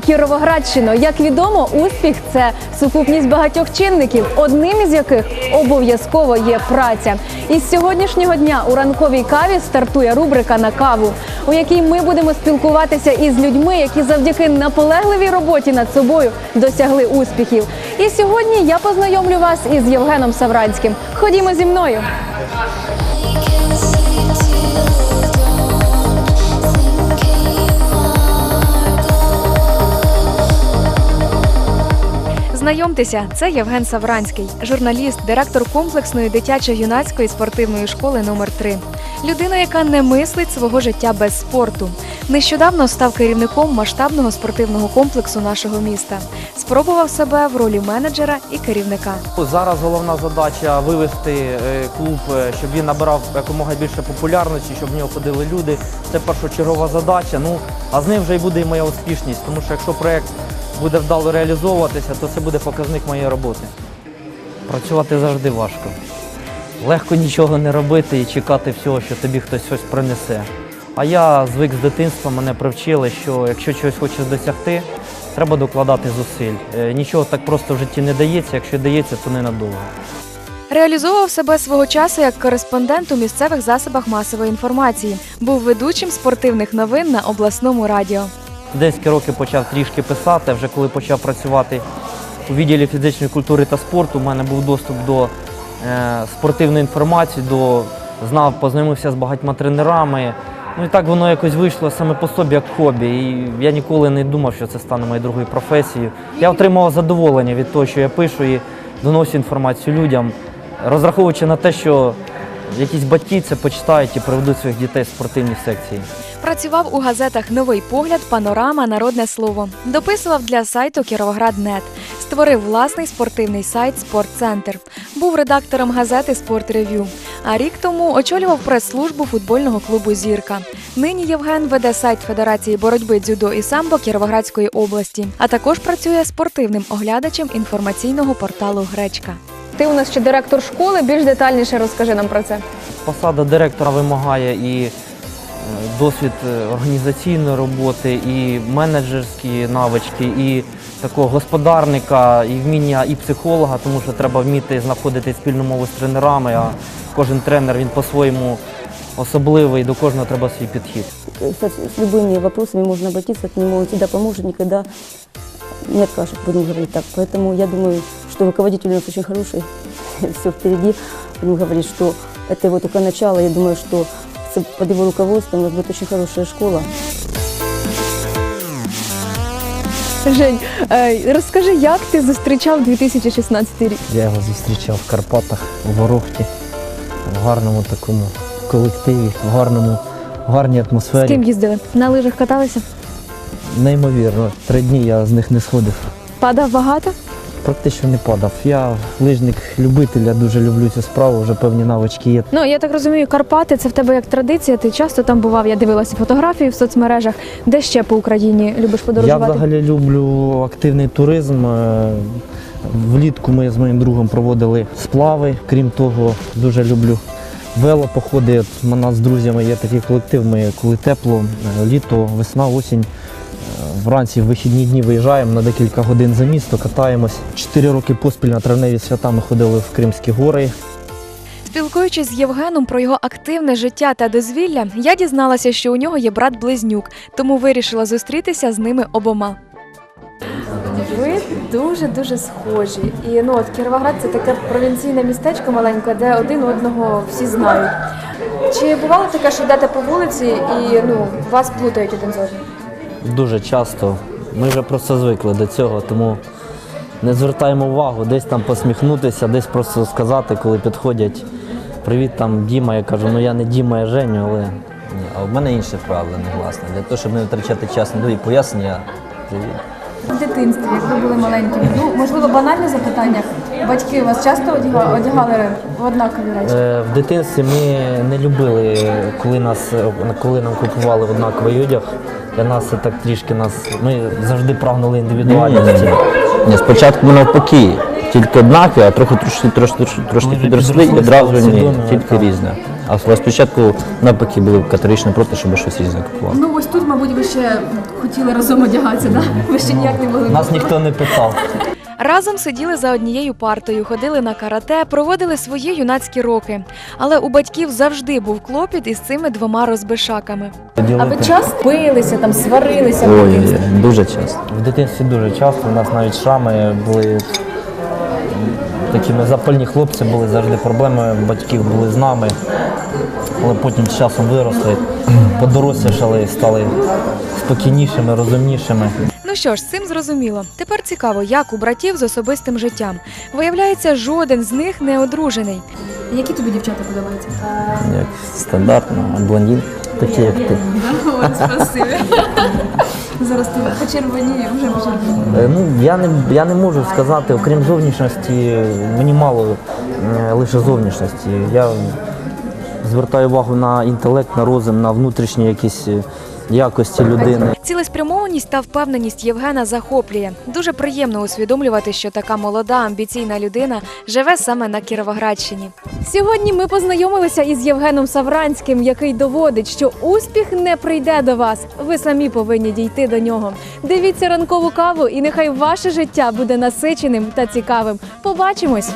Кіровоградщину. Як відомо, успіх це сукупність багатьох чинників, одним із яких обов'язково є праця. І з сьогоднішнього дня у ранковій каві стартує рубрика на каву, у якій ми будемо спілкуватися із людьми, які завдяки наполегливій роботі над собою досягли успіхів. І сьогодні я познайомлю вас із Євгеном Савранським. Ходімо зі мною. Знайомтеся, це Євген Савранський, журналіст, директор комплексної дитячо-юнацької спортивної школи номер 3 Людина, яка не мислить свого життя без спорту. Нещодавно став керівником масштабного спортивного комплексу нашого міста. Спробував себе в ролі менеджера і керівника. Зараз головна задача вивести е, клуб, е, щоб він набирав якомога більше популярності, щоб в нього ходили люди. Це першочергова задача. Ну а з ним вже й буде і моя успішність. Тому що якщо проект буде вдало реалізовуватися, то це буде показник моєї роботи. Працювати завжди важко. Легко нічого не робити і чекати всього, що тобі хтось щось принесе. А я звик з дитинства, мене привчили, що якщо чогось хочеш досягти, треба докладати зусиль. Е, Нічого так просто в житті не дається, якщо дається, то ненадовго. Реалізовував себе свого часу як кореспондент у місцевих засобах масової інформації. Був ведучим спортивних новин на обласному радіо. Студентські роки почав трішки писати, вже коли почав працювати у відділі фізичної культури та спорту, у мене був доступ до е, спортивної інформації, до знав, познайомився з багатьма тренерами. Ну і так воно якось вийшло саме по собі як хобі. І я ніколи не думав, що це стане моєю другою професією. Я отримував задоволення від того, що я пишу і доношу інформацію людям, розраховуючи на те, що якісь батьки це почитають і приведуть своїх дітей в спортивні секції. Працював у газетах Новий погляд, Панорама, Народне слово. Дописував для сайту Кіровоград.нет. Створив власний спортивний сайт Спортцентр. Був редактором газети Спортрев'ю. А рік тому очолював прес-службу футбольного клубу Зірка. Нині Євген веде сайт Федерації боротьби дзюдо і самбо Кіровоградської області, а також працює спортивним оглядачем інформаційного порталу Гречка. Ти у нас ще директор школи. Більш детальніше розкажи нам про це. Посада директора вимагає і досвід е, організаційної роботи, і менеджерські навички, і такого господарника, і вміння і психолога, тому що треба вміти знаходити спільну мову з тренерами, а кожен тренер він по-своєму особливий, до кожного треба свій підхід. со- с любыми вопросами можно обратиться к нему, он всегда поможет, никогда не откажет, будем говорить так. Поэтому я думаю, что руководитель у нас очень хороший, все впереди. Будем говорить, что это его только начало. Я думаю, что с- под его руководством у нас будет очень хорошая школа. Жень, е, розкажи, як ти зустрічав 2016 рік? Я його зустрічав в Карпатах, у Ворохті, в гарному такому колективі, в гарному, в гарній З атмосфері. ким їздили? На лижах каталися? Неймовірно, три дні я з них не сходив. Падав багато? Практично не падав. Я лижник-любитель, я дуже люблю цю справу, вже певні навички є. Ну я так розумію, Карпати це в тебе як традиція. Ти часто там бував. Я дивилася фотографії в соцмережах. Де ще по Україні любиш Я взагалі люблю активний туризм. Е, Влітку ми з моїм другом проводили сплави. Крім того, дуже люблю велопоходи. У нас з друзями є такий колектив. Ми коли тепло, е, літо, весна, осінь. Вранці в вихідні дні виїжджаємо на декілька годин за місто, катаємось. Чотири роки поспіль на травневі свята ми ходили в Кримські гори. Спілкуючись з Євгеном про його активне життя та дозвілля, я дізналася, що у нього є брат-близнюк, тому вирішила зустрітися з ними обома. Ви дуже дуже схожі. І ну от Кіровоград це таке провінційне містечко маленьке, де один одного всі знають. Чи бувало таке, що йдете по вулиці і ну вас плутають один з одним? Дуже часто. Ми вже просто звикли до цього, тому не звертаємо увагу, десь там посміхнутися, десь просто сказати, коли підходять. Привіт, там Діма. Я кажу, ну я не Діма, я Женю, але Ні, а в мене інше правило негласне. Для того, щоб не витрачати час на довгі пояснення, привіт. В дитинстві, як ви були маленькими, ну можливо, банальне запитання. Батьки вас часто одягали, одягали в однакові речі? е, в дитинстві ми не любили, коли нас коли нам купували однаковий одяг. Для нас це так трішки нас. Ми завжди прагнули індивідуальності. Ні, спочатку ми навпаки, тільки однакові, а трохи трошки трошки, трошки Ми підросли і підросли, одразу стали ні, тільки так. різне. А спочатку навпаки були категорично проти, щоб щось різне купувати. Ну ось тут, мабуть, ви ще хотіли разом одягатися, да? Ви ще ніяк не могли. Нас ніхто не питав. Разом сиділи за однією партою, ходили на карате, проводили свої юнацькі роки. Але у батьків завжди був клопіт із цими двома розбишаками. А ви часто билися, там сварилися? Ой, дуже часто. В дитинстві дуже часто у нас навіть шрами були такими запальні хлопці, були завжди проблеми, батьків були з нами, але потім з часом виросли, подорослішали, стали спокійнішими, розумнішими. Ну що ж, з цим зрозуміло. Тепер цікаво, як у братів з особистим життям. Виявляється, жоден з них не одружений. Які тобі дівчата подобаються? Як стандартно, блондин, такі як ти. От, спасибі. Зараз ти почервоніє, вже почервоніє. Е, Ну, я не, я не можу сказати, окрім зовнішності, мені мало е, лише зовнішності. Я звертаю увагу на інтелект, на розум, на внутрішні якісь е, якості людини. Цілеспрямованість та впевненість Євгена захоплює. Дуже приємно усвідомлювати, що така молода, амбіційна людина живе саме на Кіровоградщині. Сьогодні ми познайомилися із Євгеном Савранським, який доводить, що успіх не прийде до вас. Ви самі повинні дійти до нього. Дивіться ранкову каву, і нехай ваше життя буде насиченим та цікавим. Побачимось!